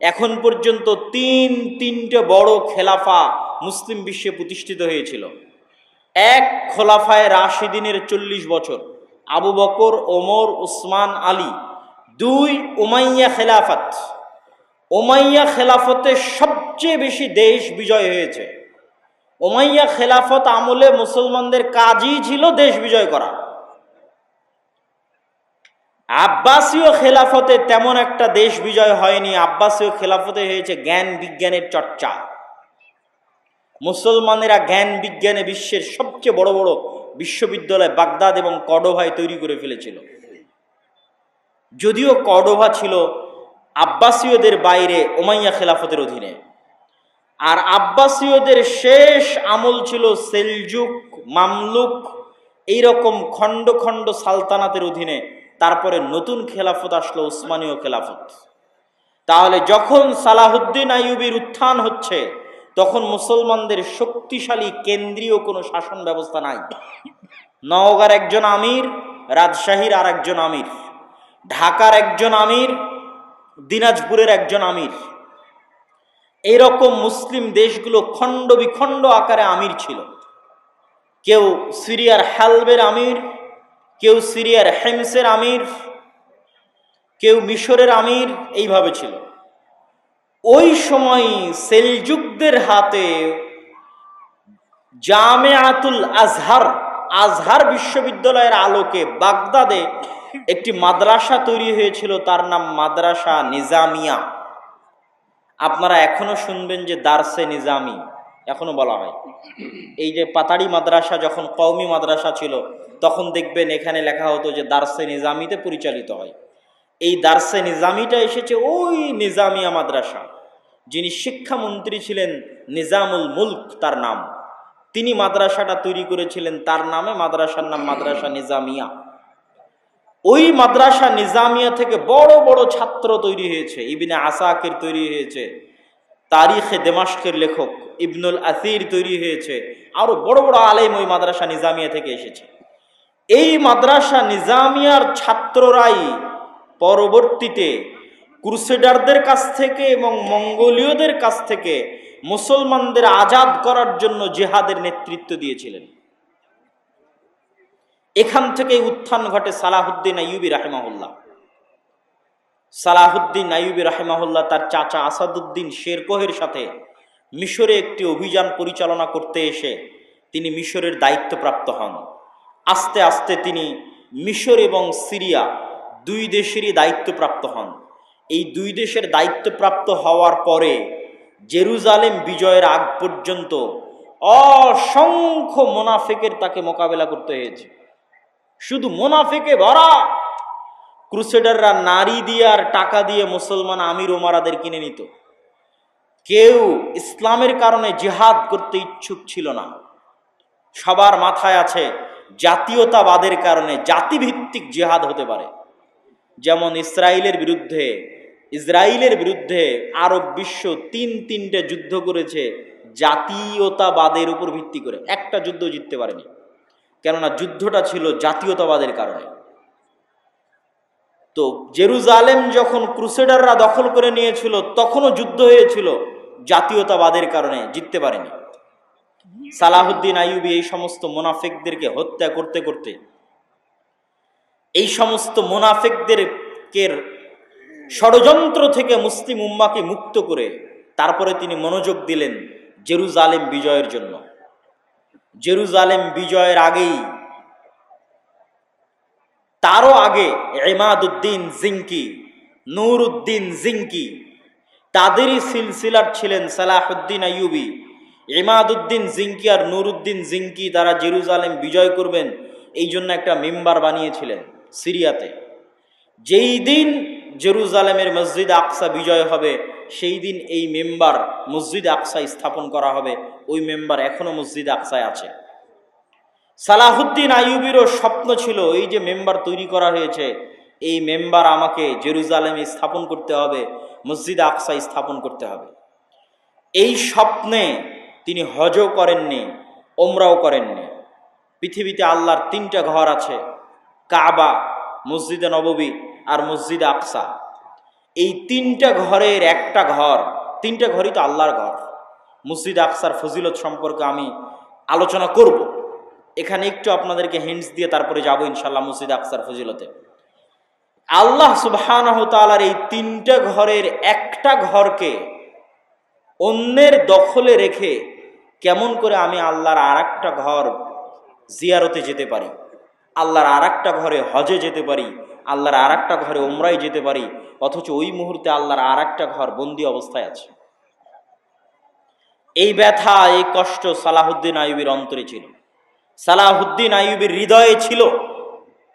এখন পর্যন্ত তিন, তিনটে বড় খেলাফা মুসলিম বিশ্বে প্রতিষ্ঠিত হয়েছিল। এক খোলাফায় রাশিদিনের চল্লিশ বছর, আবু বকর, ওমর, উসমান, আলী। দুই ওমাইয়া খেলাফত। ওমাইয়া খেলাফতে সবচেয়ে বেশি দেশ বিজয় হয়েছে। ওমাইয়া খেলাফত আমলে মুসলমানদের কাজই ছিল দেশ বিজয় করা। আব্বাসীয় খেলাফতে তেমন একটা দেশ বিজয় হয়নি। আব্বাসীয় খেলাফতে হয়েছে জ্ঞান বিজ্ঞানের চর্চা। মুসলমানেরা জ্ঞান বিজ্ঞানে বিশ্বের সবচেয়ে বড় বড় বিশ্ববিদ্যালয় বাগদাদ এবং কডোভায় তৈরি করে ফেলেছিল। যদিও কডোভা ছিল আব্বাসীয়দের বাইরে ওমাইয়া খেলাফতের অধীনে। আর আব্বাসীয়দের শেষ আমল ছিল সেলজুক, মামলুক, এইরকম খণ্ড খণ্ড সালতানাতের অধীনে তারপরে নতুন খেলাফত আসলো উসমানীয় খেলাফত। তাহলে যখন সালাহুদ্দিন আইয়ুবির উত্থান হচ্ছে, তখন মুসলমানদের শক্তিশালী কেন্দ্রীয় কোনো শাসন ব্যবস্থা নাই। নওগাঁর একজন আমির, রাজশাহীর আর একজন আমির, ঢাকার একজন আমির, দিনাজপুরের একজন আমির। এরকম মুসলিম দেশগুলো খণ্ড বিখণ্ড আকারে আমির ছিল। কেউ সিরিয়ার হালবের আমির কেউ সিরিয়ার হেমসের আমির, কেউ মিশরের আমির, এইভাবে ছিল। ওই সময় সেলজুকদের হাতে জামে আতুল আজহার আজহার বিশ্ববিদ্যালয়ের আলোকে বাগদাদে একটি মাদ্রাসা তৈরি হয়েছিল, তার নাম মাদ্রাসা নিজামিয়া। আপনারা এখনও শুনবেন যে দার্সে নিজামি। এখনও বলা হয়। এই যে পাতাড়ি মাদ্রাসা যখন কওমি মাদ্রাসা ছিল, তখন দেখবেন এখানে লেখা হতো যে দার্সে নিজামিতে পরিচালিত হয়। এই দার্সে নিজামিটা এসেছে ওই নিজামিয়া মাদ্রাসা, যিনি শিক্ষামন্ত্রী ছিলেন নিজামুল মুলক তার নাম। তিনি মাদ্রাসাটা তৈরি করেছিলেন তার নামে, মাদ্রাসার নাম মাদ্রাসা নিজামিয়া। ওই মাদ্রাসা নিজামিয়া থেকে বড় বড় ছাত্র তৈরি হয়েছে, ইবিনে আসাকের তৈরি হয়েছে। তারিখে দেমাস্কের লেখক ইবনুল আসির তৈরি হয়েছে। আরও বড় বড় আলেম ওই মাদ্রাসা নিজামিয়া থেকে এসেছে। এই মাদ্রাসা নিজামিয়ার ছাত্ররাই পরবর্তীতে ক্রুসেডারদের কাছ থেকে এবং মঙ্গোলীয়দের কাছ থেকে মুসলমানদের আজাদ করার জন্য জেহাদের নেতৃত্ব দিয়েছিলেন। এখান থেকে উত্থান ঘটে সালাহুদ্দিন আইয়ুবী রাহেমাহুল্লাহ। সালাহুদ্দিন আইয়ুবী রাহেমাহুল্লাহ তার চাচা আসাদুদ্দিন শেরকোহের সাথে মিশরে একটি অভিযান পরিচালনা করতে এসে তিনি মিশরের দায়িত্বপ্রাপ্ত হন। আস্তে আস্তে তিনি মিশর এবং সিরিয়া দুই দেশেরই দায়িত্বপ্রাপ্ত হন। এই দুই দেশের দায়িত্বপ্রাপ্ত হওয়ার পরে জেরুজালেম বিজয়ের আগ পর্যন্ত অসংখ্য মোনাফেকের তাকে মোকাবেলা করতে হয়েছে। শুধু মোনাফেকে ভরা ক্রুসেডাররা নারী দিয়ে আর টাকা দিয়ে মুসলমান আমির ওমারাদের কিনে নিত। কেউ ইসলামের কারণে জেহাদ করতে ইচ্ছুক ছিল না। সবার মাথায় আছে জাতীয়তাবাদের কারণে জাতিভিত্তিক জেহাদ হতে পারে। যেমন ইসরায়েলের বিরুদ্ধে ইসরায়েলের বিরুদ্ধে আরব বিশ্ব তিন তিনটে যুদ্ধ করেছে জাতীয়তাবাদের উপর ভিত্তি করে। একটা যুদ্ধ জিততে পারেনি। কেননা যুদ্ধটা ছিল জাতীয়তাবাদের কারণে। তো জেরুজালেম যখন ক্রুসেডাররা দখল করে নিয়েছিল, তখনও যুদ্ধ হয়েছিল। জাতীয়তাবাদের কারণে জিততে পারেনি। সালাহুদ্দিন আইয়ুবী এই সমস্ত মোনাফেকদেরকে হত্যা করতে করতে, এই সমস্ত মোনাফেকদের ষড়যন্ত্র থেকে মুসলিম উম্মাকে মুক্ত করে, তারপরে তিনি মনোযোগ দিলেন জেরুজালেম বিজয়ের জন্য। জেরুজালেম বিজয়ের আগেই তারও আগে এমাদুদ্দিন জিঙ্কি, নুরুদ্দিন জিঙ্কি, তাদেরই সিলসিলার ছিলেন সালাহুদ্দিন আইয়ুবি। এমাদুদ্দিন জিঙ্কি আর নুরুদ্দিন জিঙ্কি তারা জেরুজালেম বিজয় করবেন এই জন্য একটা মেম্বার বানিয়েছিলেন সিরিয়াতে। যেই দিন জেরুজালেমের মসজিদ আকসা বিজয় হবে, সেই দিন এই মেম্বার মসজিদ আকসা স্থাপন করা হবে। ওই মেম্বার এখনও মসজিদ আকসায় আছে। সালাহুদ্দিন আইয়ুবিরও স্বপ্ন ছিল এই যে মেম্বার তৈরি করা হয়েছে। এই মেম্বার আমাকে জেরুজালেমে স্থাপন করতে হবে, মসজিদ আকসায় স্থাপন করতে হবে। এই স্বপ্নে তিনি হজও করেননি, ওমরাও করেননি। পৃথিবীতে আল্লাহর তিনটা ঘর আছে, কাবা, মসজিদে নববী আর মসজিদ আকসা। এই তিনটা ঘরের একটা ঘর, তিনটা ঘরই তো আল্লাহর ঘর। মসজিদ আকসার ফজিলত সম্পর্কে আমি আলোচনা করব। এখানে একটু আপনাদেরকে হিন্টস দিয়ে তারপরে যাব ইনশাল্লাহ মসজিদ আকসার ফজিলতে। আল্লাহ সুবহানাহু তাআলার এই তিনটা ঘরের একটা ঘরকে অন্যের দখলে রেখে কেমন করে আমি আল্লাহর আর একটা ঘর জিয়ারতে যেতে পারি, আল্লাহর আর একটা ঘরে হজে যেতে পারি, আল্লাহর আর একটা ঘরে ওমরাই যেতে পারি, অথচ ওই মুহূর্তে আল্লাহর আর একটা ঘর বন্দি অবস্থায় আছে। এই ব্যথা, এই কষ্ট সালাহুদ্দিন আইবির অন্তরে ছিল। সালাহুদ্দিন আইবির হৃদয়ে ছিল।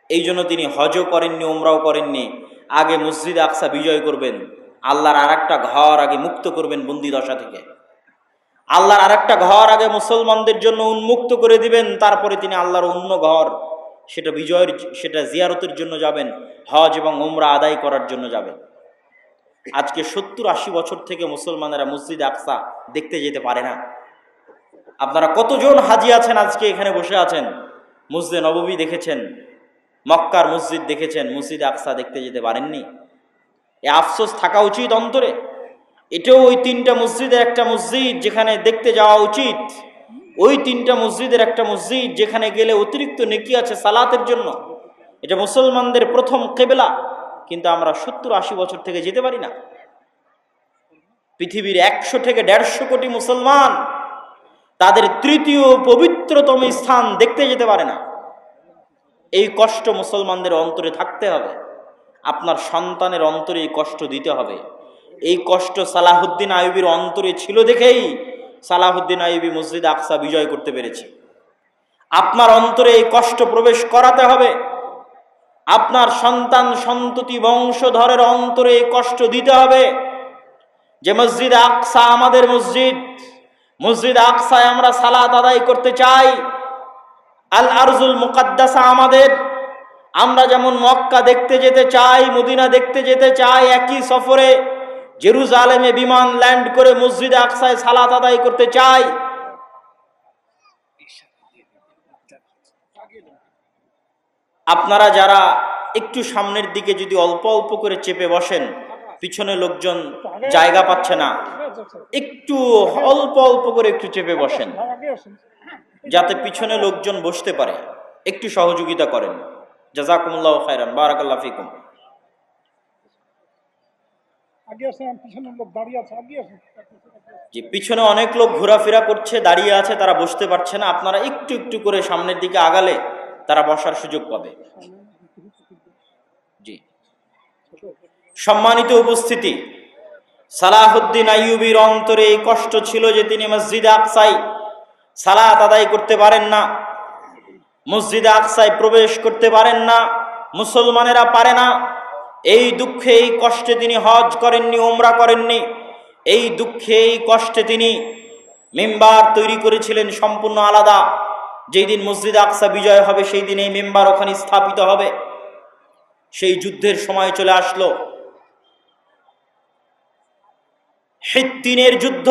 এই জন্য তিনি হজও করেননি ওমরাও করেননি। আগে মসজিদ আকসা বিজয় করবেন। আল্লাহর আর একটা ঘর আগে মুক্ত করবেন বন্দি দশা থেকে। আল্লাহর আর একটা ঘর আগে মুসলমানদের জন্য উন্মুক্ত করে দিবেন। তারপরে তিনি আল্লাহর অন্য ঘর, সেটা বিজয়ের সেটা জিয়ারতের জন্য যাবেন, হজ এবং ওমরা আদায় করার জন্য যাবেন। আজকে সত্তর আশি বছর থেকে মুসলমানেরা মসজিদ আকসা দেখতে যেতে পারে না। আপনারা কতজন হাজি আছেন আজকে এখানে বসে আছেন? মসজিদে নববী দেখেছেন? মক্কার মসজিদ দেখেছেন? মসজিদ আকসা দেখতে যেতে পারেননি? এ আফসোস থাকা উচিত অন্তরে। এটাও ওই তিনটা মসজিদের একটা মসজিদ যেখানে দেখতে যাওয়া উচিত। ওই তিনটা মসজিদের একটা মসজিদ যেখানে গেলে অতিরিক্ত নেকি আছে সালাতের জন্য। এটা মুসলমানদের প্রথম কেবেলা, কিন্তু আমরা সত্তর আশি বছর থেকে যেতে পারি না। পৃথিবীর একশো থেকে দেড়শো কোটি মুসলমান তাদের তৃতীয় পবিত্রতম স্থান দেখতে যেতে পারে না। এই কষ্ট মুসলমানদের অন্তরে থাকতে হবে। আপনার সন্তানের অন্তরে এই কষ্ট দিতে হবে। এই কষ্ট সালাহুদ্দিন আইবির অন্তরে ছিল দেখেই সালাহুদ্দিন আইবি মসজিদ আকসা বিজয় করতে পেরেছে। আপনার অন্তরে এই কষ্ট প্রবেশ করাতে হবে। আপনার সন্তান সন্ততি বংশধরের অন্তরে এই কষ্ট দিতে হবে। যে মসজিদ আকসা আমাদের মসজিদ মসজিদ আকসায় আমরা সালাত আদায় করতে চাই। আল আরজুল মুকাদ্দাসা আমাদের। আমরা যেমন মক্কা দেখতে যেতে চাই, মদিনা দেখতে যেতে চাই, একই সফরে জেরুজালেমে বিমান ল্যান্ড করে মসজিদে আকসায় সালাত আদায় করতে চাই। আপনারা যারা একটু সামনের দিকে যদি অল্প অল্প করে চেপে বসেন পিছনে লোকজন জায়গা পাচ্ছে না। একটু অল্প অল্প করে একটু চেপে বসেন। যাতে পিছনে লোকজন বসতে পারে। একটু সহযোগিতা করেন। জাজাকুমুল্লাহ খায়রান। বারাকাল্লাহ ফিকুম। যে পিছনে অনেক লোক ঘোরাফেরা করছে দাঁড়িয়ে আছে তারা বসতে পারছে না। আপনারা একটু একটু করে সামনের দিকে আগালে তারা বসার সুযোগ পাবে। সম্মানিত উপস্থিতি। সালাহুদ্দিন আইয়ুবির অন্তরে এই কষ্ট ছিল যে তিনি মসজিদে আকসাই সালাত আদায় করতে পারেন না। মসজিদে আকসায় প্রবেশ করতে পারেন না, মুসলমানেরা পারে না। এই দুঃখে, এই কষ্টে তিনি হজ করেননি ওমরা করেননি। এই দুঃখে, এই কষ্টে তিনি মেম্বার তৈরি করেছিলেন সম্পূর্ণ আলাদা। যেই দিন মসজিদ আকসা বিজয় হবে, সেই দিন এই মেম্বার ওখানে স্থাপিত হবে। সেই যুদ্ধের সময় চলে আসলো। হিত্তিনের যুদ্ধ।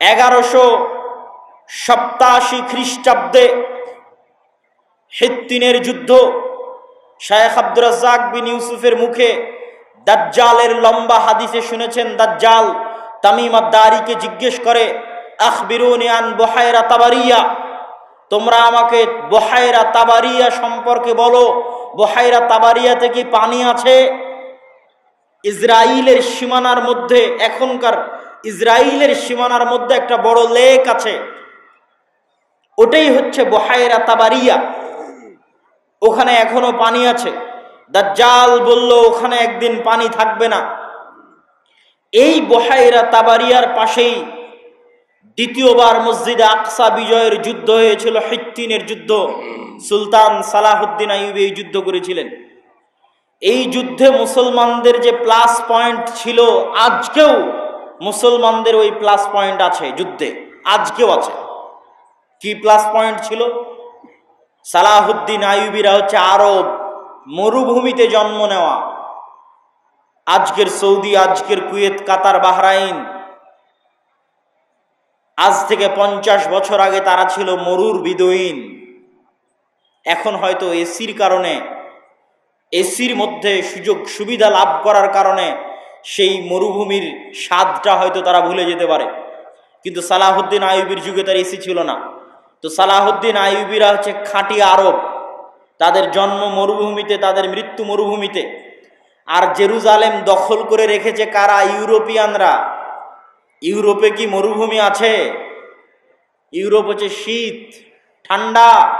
এগারোশো সপ্তাশি খ্রিস্টাব্দে হিত্তিনের যুদ্ধ। শায়েখ আব্দুর রাজ্জাক বিন ইউসুফের মুখে দাজ্জালের লম্বা হাদিসে শুনেছেন, দাজ্জাল তামিম দারিকে জিজ্ঞেস করে, আখবিরুনি আন বহায়রা তাবারিয়া? তোমরা আমাকে বহায়রা তাবারিয়া সম্পর্কে বলো। বহায়রা তাবারিয়াতে কি পানি আছে? ইসরায়েলের সীমানার মধ্যে, এখনকার ইসরায়েলের সীমানার মধ্যে একটা বড় লেক আছে। ওটাই হচ্ছে বহায়রা তাবারিয়া। ওখানে এখনও পানি আছে। দাজ্জাল বলল, ওখানে একদিন পানি থাকবে না। এই বহায়রা তাবারিয়ার পাশেই দ্বিতীয়বার মসজিদে আকসা বিজয়ের যুদ্ধ হয়েছিল হিত্তিনের যুদ্ধ। সুলতান সালাহুদ্দিন আইয়ুব এই যুদ্ধ করেছিলেন। এই যুদ্ধে মুসলমানদের যে প্লাস পয়েন্ট ছিল, আজকেও মুসলমানদের ওই প্লাস পয়েন্ট আছে যুদ্ধে, আজকেও আছে। কি প্লাস পয়েন্ট ছিল? সালাহুদ্দিন আইয়ুবিরা হচ্ছে আরব, মরুভূমিতে জন্ম নেওয়া। আজকের সৌদি, আজকের কুয়েত, কাতার, বাহরাইন। আজ থেকে পঞ্চাশ বছর আগে তারা ছিল মরুর বিদয়ীন এখন হয়তো এসির কারণে এসির মধ্যে সুযোগ সুবিধা লাভ করার কারণে সেই মরুভূমির স্বাদটা হয়তো তারা ভুলে যেতে পারে। কিন্তু সালাহুদ্দিন আইবির যুগে তার এসি ছিল না। তো সালাহুদ্দিন আইবিরা হচ্ছে খাঁটি আরব। তাদের জন্ম মরুভূমিতে, তাদের মৃত্যু মরুভূমিতে। আর জেরুজালেম দখল করে রেখেছে কারা? ইউরোপিয়ানরা। ইউরোপে কি মরুভূমি আছে? ইউরোপ হচ্ছে শীত, ঠান্ডা।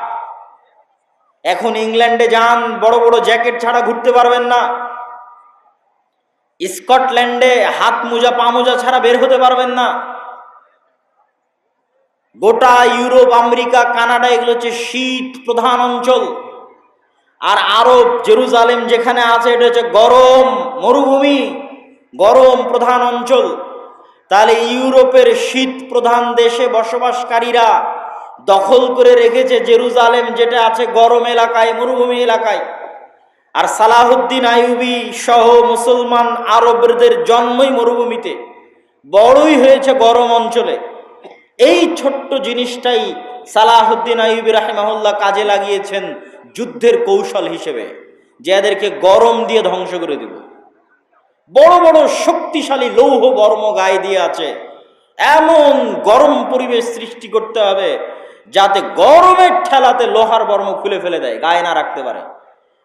এখন ইংল্যান্ডে যান, বড় বড় জ্যাকেট ছাড়া ঘুরতে পারবেন না। স্কটল্যান্ডে হাত মোজা, পা মোজা ছাড়া বের হতে পারবেন না। গোটা ইউরোপ, আমেরিকা, কানাডা, এগুলো হচ্ছে শীত প্রধান অঞ্চল। আর আরব, জেরুজালেম যেখানে আছে, এটা হচ্ছে গরম মরুভূমি, গরম প্রধান অঞ্চল। তাহলে ইউরোপের শীত প্রধান দেশে বসবাসকারীরা দখল করে রেখেছে জেরুজালেম, যেটা আছে গরম এলাকায়, মরুভূমি এলাকায়। আর সালাহুদ্দিন আইয়ুবি সহ মুসলমান আরবদের জন্মই মরুভূমিতে। বড়ই হয়েছে গরম অঞ্চলে। এই ছোট্ট জিনিসটাই সালাহুদ্দিন আইয়ুবি রাহিমাহুল্লাহ কাজে লাগিয়েছেন যুদ্ধের কৌশল হিসেবে, যে এদেরকে গরম দিয়ে ধ্বংস করে দিব। বড় বড় শক্তিশালী লৌহ বর্ম গায়ে দিয়ে আছে। এমন গরম পরিবেশ সৃষ্টি করতে হবে যাতে গরমের ঠেলাতে লোহার বর্ম খুলে ফেলে দেয়, গায়ে না রাখতে পারে।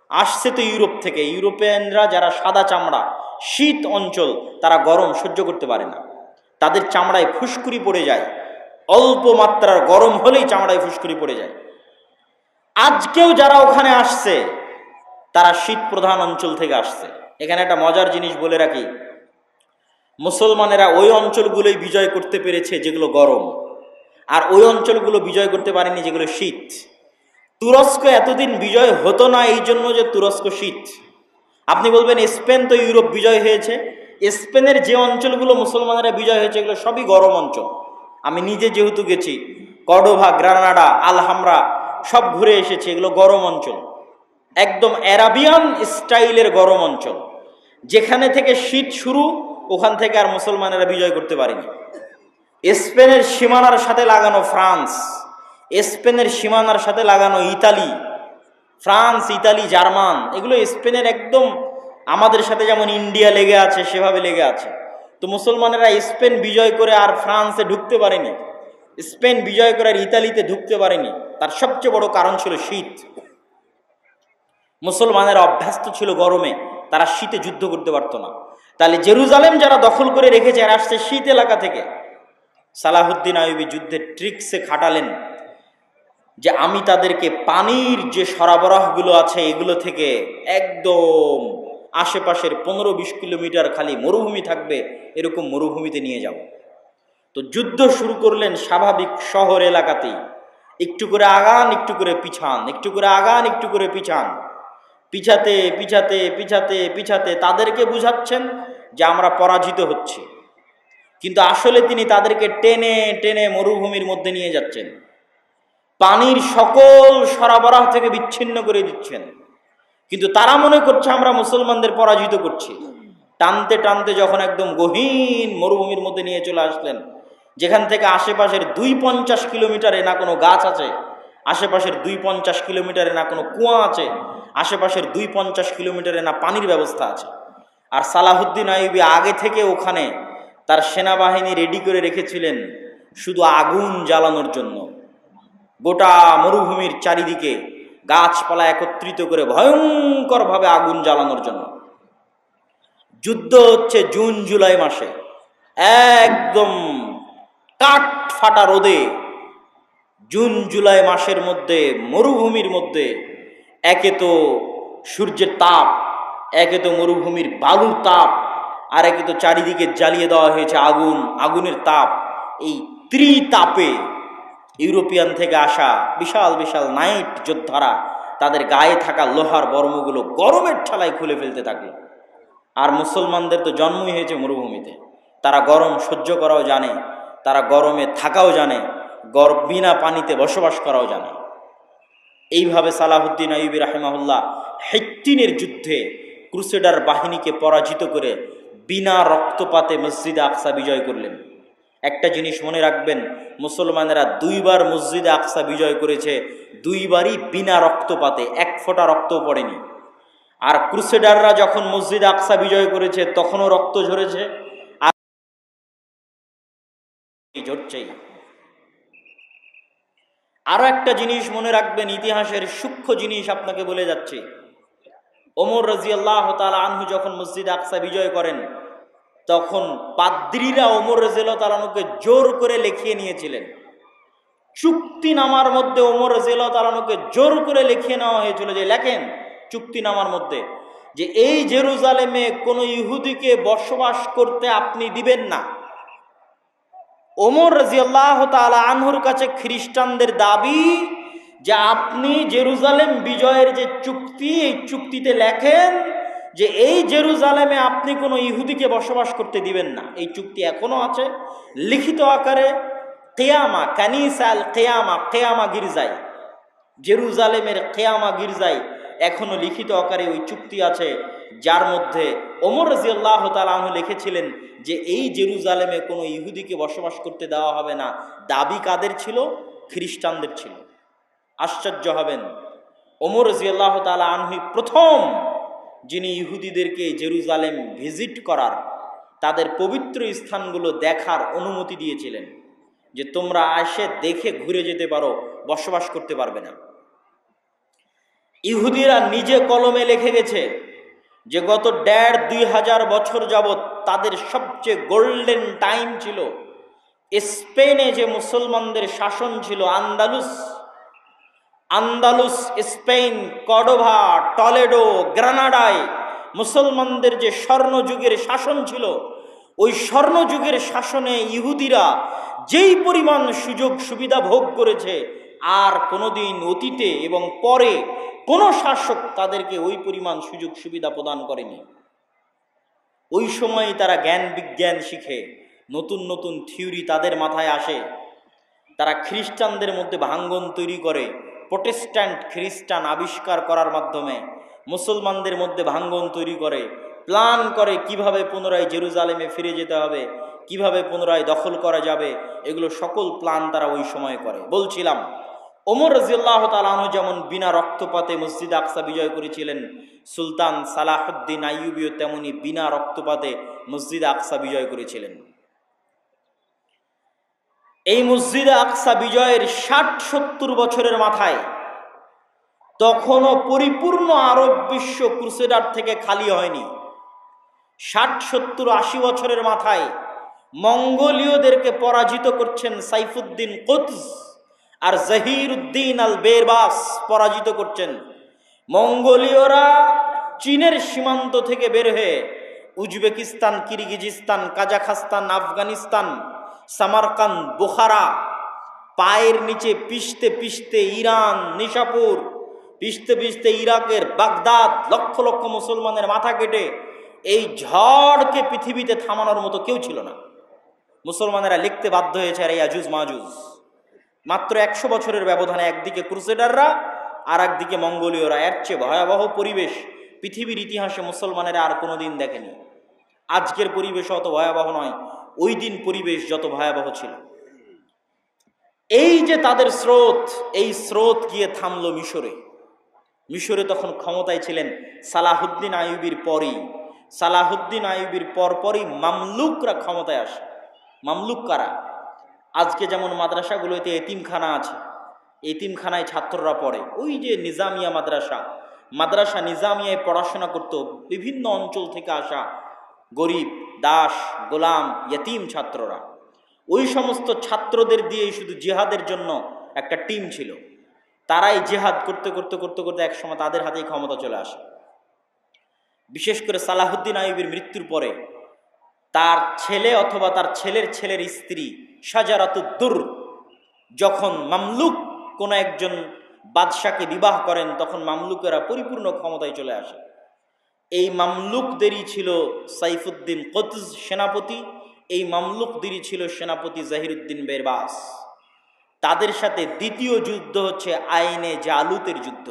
আসছে তো ইউরোপ থেকে। ইউরোপিয়ানরা যারা সাদা চামড়া, শীত অঞ্চল, তারা গরম সহ্য করতে পারে না। তাদের চামড়ায় ফুসকুরি পড়ে যায়। অল্প মাত্রার গরম হলেই চামড়ায় ফুসকুরি পড়ে যায়। আজকেও যারা ওখানে আসছে, তারা শীত প্রধান অঞ্চল থেকে আসছে। এখানে একটা মজার জিনিস বলে রাখি। মুসলমানেরা ওই অঞ্চলগুলোই বিজয় করতে পেরেছে যেগুলো গরম। আর ওই অঞ্চলগুলো বিজয় করতে পারেনি যেগুলো শীত। তুরস্ক এতদিন বিজয় হতো না এই জন্য যে তুরস্ক শীত। আপনি বলবেন, স্পেন তো ইউরোপ বিজয় হয়েছে। স্পেনের যে অঞ্চলগুলো মুসলমানেরা বিজয় হয়েছে, এগুলো সবই গরম অঞ্চল। আমি নিজে যেহেতু গেছি, কর্ডোভা, গ্রানাডা, আলহামরা, সব ঘুরে এসেছি, এগুলো গরম অঞ্চল। একদম অ্যারাবিয়ান স্টাইলের গরম অঞ্চল। যেখানে থেকে শীত শুরু, ওখান থেকে আর মুসলমানেরা বিজয় করতে পারেনি। স্পেনের সীমানার সাথে লাগানো ফ্রান্স, স্পেনের সীমানার সাথে লাগানো ইতালি, ফ্রান্স, ইতালি, জার্মান, এগুলো স্পেনের একদম আমাদের সাথে যেমন ইন্ডিয়া লেগে আছে, সেভাবে লেগে আছে। তো মুসলমানেরা স্পেন বিজয় করে আর ফ্রান্সে ঢুকতে পারেনি। স্পেন বিজয় করে আর ইতালিতে ঢুকতে পারেনি। তার সবচেয়ে বড় কারণ ছিল শীত। মুসলমানের অভ্যস্ত ছিল গরমে, তারা শীতে যুদ্ধ করতে পারতো না। তাহলে জেরুজালেম যারা দখল করে রেখেছে, এরা আসছে শীত এলাকা থেকে। সালাহুদ্দিন আইবি যুদ্ধের ট্রিক্সে খাটালেন যে আমি তাদেরকে পানির যে সরবরাহগুলো আছে এগুলো থেকে একদম আশেপাশের পনেরো বিশ কিলোমিটার খালি মরুভূমি থাকবে, এরকম মরুভূমিতে নিয়ে যাব। তো যুদ্ধ শুরু করলেন স্বাভাবিক শহর এলাকাতেই। একটু করে আগান, একটু করে পিছান, একটু করে আগান, একটু করে পিছান। পিছাতে পিছাতে পিছাতে পিছাতে তাদেরকে বুঝাচ্ছেন যে আমরা পরাজিত হচ্ছি। কিন্তু আসলে তিনি তাদেরকে টেনে টেনে মরুভূমির মধ্যে নিয়ে যাচ্ছেন। পানির সকল সরবরাহ থেকে বিচ্ছিন্ন করে দিচ্ছেন। কিন্তু তারা মনে করছে, আমরা মুসলমানদের পরাজিত করছি। টানতে টানতে যখন একদম গহীন মরুভূমির মধ্যে নিয়ে চলে আসলেন, যেখান থেকে আশেপাশের দুই পঞ্চাশ কিলোমিটারে না কোনো গাছ আছে, আশেপাশের দুই পঞ্চাশ কিলোমিটারে না কোনো কুয়া আছে, আশেপাশের দুই পঞ্চাশ কিলোমিটারে না পানির ব্যবস্থা আছে। আর সালাহুদ্দিন আইবি আগে থেকে ওখানে তার সেনাবাহিনী রেডি করে রেখেছিলেন শুধু আগুন জ্বালানোর জন্য। গোটা মরুভূমির চারিদিকে গাছপালা একত্রিত করে ভয়ঙ্করভাবে আগুন জ্বালানোর জন্য। যুদ্ধ হচ্ছে জুন, জুলাই মাসে। একদম কাঠ ফাটা রোদে জুন, জুলাই মাসের মধ্যে, মরুভূমির মধ্যে একে তো সূর্যের তাপ, একে তো মরুভূমির বালুর তাপ আর একে তো চারিদিকে জ্বালিয়ে দেওয়া হয়েছে আগুন, আগুনের তাপ। এই ত্রিতাপে ইউরোপিয়ান থেকে আসা বিশাল বিশাল নাইট যোদ্ধারা তাদের গায়ে থাকা লোহার বর্মগুলো গরমের ঠেলায় খুলে ফেলতে থাকল। আর মুসলমানদের তো জন্মই হয়েছে মরুভূমিতে। তারা গরম সহ্য করাও জানে, তারা গরমে থাকাও জানে, গর বিনা পানিতে বসবাস করাও জানে। এইভাবে সালাহুদ্দিন আইবি রাহেমাহুল্লাহ হেত্তিনের যুদ্ধে ক্রুসেডার বাহিনীকে পরাজিত করে বিনা রক্তপাতে মসজিদে আকসা বিজয় করলেন। একটা জিনিস মনে রাখবেন, মুসলমানেরা দুইবার মসজিদে আকসা বিজয় করেছে, দুইবারই বিনা রক্তপাতে, এক ফোঁটা রক্ত পড়েনি। আর ক্রুসেডাররা যখন মসজিদ আকসা বিজয় করেছে, তখনও রক্ত ঝরেছে, আর ঝরছেই। আরও একটা জিনিস মনে রাখবেন, ইতিহাসের সূক্ষ্ম জিনিস আপনাকে বলে যাচ্ছি। ওমর রাজিয়াল্লাহ তালা আনহু যখন মসজিদ আকসা বিজয় করেন, তখন পাদ্রীরা ওমর রাজিয়াল্লাহ তালানুকে জোর করে লিখিয়ে নিয়েছিলেন। চুক্তিনামার মধ্যে ওমর রাজিয়াল্লাহ তালানুকে জোর করে লিখিয়ে নেওয়া হয়েছিল যে, লেখেন চুক্তিনামার মধ্যে যে, এই জেরুজালেমে কোনো ইহুদিকে বসবাস করতে আপনি দিবেন না। ওমর রাজিয়াল্লাহ তালা আনহুর কাছে খ্রিস্টানদের দাবি যে আপনি জেরুজালেম বিজয়ের যে চুক্তি, এই চুক্তিতে লেখেন যে এই জেরুজালেমে আপনি কোনো ইহুদিকে বসবাস করতে দিবেন না। এই চুক্তি এখনও আছে। লিখিত আকারে কেয়ামা কানিসাল কেয়ামা কেয়ামা গির্জায়, জেরুজালেমের কেয়ামা গির্জায় এখনও লিখিত আকারে ওই চুক্তি আছে, যার মধ্যে ওমর রাজিয়াল্লাহ তালাহ লিখেছিলেন যে এই জেরুজালেমে কোনো ইহুদিকে বসবাস করতে দেওয়া হবে না। দাবি কাদের ছিল? খ্রিস্টানদের ছিল। আশ্চর্য হবেন। ওমর রাজিয়াল্লাহ তালা আনহুই প্রথম যিনি ইহুদিদেরকে জেরুজালেম ভিজিট করার, তাদের পবিত্র স্থানগুলো দেখার অনুমতি দিয়েছিলেন যে তোমরা আসে দেখে ঘুরে যেতে পারো, বসবাস করতে পারবে না। ইহুদিরা নিজে কলমে লিখে গেছে যে গত দেড় দুই হাজার বছর যাবৎ তাদের সবচেয়ে গোল্ডেন টাইম ছিল স্পেনে যে মুসলমানদের শাসন ছিল Andalus. Andalus, Spain, Cordoba, Toledo, গ্রানাডায় মুসলমানদের যে স্বর্ণযুগের শাসন ছিল, ওই স্বর্ণযুগের শাসনে ইহুদিরা যেই পরিমাণ সুযোগ সুবিধা ভোগ করেছে, আর কোনোদিন অতীতে এবং পরে কোনো শাসক তাদেরকে ওই পরিমাণ সুযোগ সুবিধা প্রদান করেনি। ওই সময় তারা জ্ঞান বিজ্ঞান শিখে, নতুন নতুন থিওরি তাদের মাথায় আসে, তারা খ্রিস্টানদের মধ্যে ভাঙ্গন তৈরি করে প্রোটেস্ট্যান্ট খ্রিস্টান আবিষ্কার করার মাধ্যমে মুসলমানদের মধ্যে ভাঙ্গন তৈরি করে প্ল্যান করে কীভাবে পুনরায় জেরুজালেমে ফিরে যেতে হবে, কীভাবে পুনরায় দখল করা যাবে, এগুলো সকল প্ল্যান তারা ওই সময় করে। বলছিলাম, ওমর রাজিয়াল্লাহ তালাহু যেমন বিনা রক্তপাতে মসজিদ আকসা বিজয় করেছিলেন, সুলতান সালাহুদ্দিন আইয়ুবিও তেমনি বিনা রক্তপাতে মসজিদ আকসা বিজয় করেছিলেন। এই মসজিদ আকসা বিজয়ের ষাট সত্তর বছরের মাথায় তখনও পরিপূর্ণ আরব বিশ্ব ক্রুসেডার থেকে খালি হয়নি। ষাট সত্তর আশি বছরের মাথায় মঙ্গোলীয়দেরকে পরাজিত করছেন সাইফুদ্দিন কোতজ আর জাহির উদ্দিন আল বেরবাস পরাজিত করছেন। মঙ্গোলীয়রা চীনের সীমান্ত থেকে বের হয়ে Uzbekistan, Kyrgyzstan, Kazakhstan, Afghanistan Samarkand Bukhara পায়ের নিচে পিষতে পিষতে ইরান, নিশাপুর, পিষতে পিষতে ইরাকের বাগদাদ, লক্ষ লক্ষ মুসলমানের মাথা কেটে এই ঝড়কে পৃথিবীতে থামানোর মতো কেউ ছিল না। মুসলমানেরা লিখতে বাধ্য হয়েছে, আর এই আজুজ মাজুজ। মাত্র একশো বছরের ব্যবধানে একদিকে ক্রুসেডাররা আর একদিকে মঙ্গোলীয়রা। এর চেয়ে ভয়াবহ পরিবেশ পৃথিবীর ইতিহাসে মুসলমানেরা আর কোনো দিন দেখেনি। আজকের পরিবেশ অত ভয়াবহ নয়। ওই দিন পরিবেশ যত ভয়াবহ ছিল। এই যে তাদের স্রোত, এই স্রোত গিয়ে থামলো মিশরে। মিশরে তখন ক্ষমতায় ছিলেন সালাহুদ্দিন আইয়ুবির পরেই। সালাহুদ্দিন আইয়ুবির পরপরই মামলুকরা ক্ষমতায় আসে। মামলুক কারা? আজকে যেমন মাদ্রাসাগুলোতে এতিমখানা আছে, এতিমখানায় ছাত্ররা পড়ে। ওই যে নিজামিয়া মাদ্রাসা মাদ্রাসা নিজামিয়ায় পড়াশোনা করত বিভিন্ন অঞ্চল থেকে আসা গরিব, দাস, গোলাম, ইয়তিম ছাত্ররা। ওই সমস্ত ছাত্রদের দিয়েই শুধু জিহাদের জন্য একটা টিম ছিল। তারাই জেহাদ করতে করতে করতে করতে একসময় তাদের হাতেই ক্ষমতা চলে আসে। বিশেষ করে সালাহুদ্দিন আইবির মৃত্যুর পরে তার ছেলে অথবা তার ছেলের ছেলের স্ত্রী সাজারাতুদ্দুর যখন মামলুক কোনো একজন বাদশাকে বিবাহ করেন, তখন মামলুকেরা পরিপূর্ণ ক্ষমতায় চলে আসে। এই মামলুকদেরই ছিল সাইফুদ্দিন কতজ সেনাপতি, এই মামলুকদেরই ছিল সেনাপতি জাহিরুদ্দিন বেরবাস। তাদের সাথে দ্বিতীয় যুদ্ধ হচ্ছে আইনে জালুতের যুদ্ধ।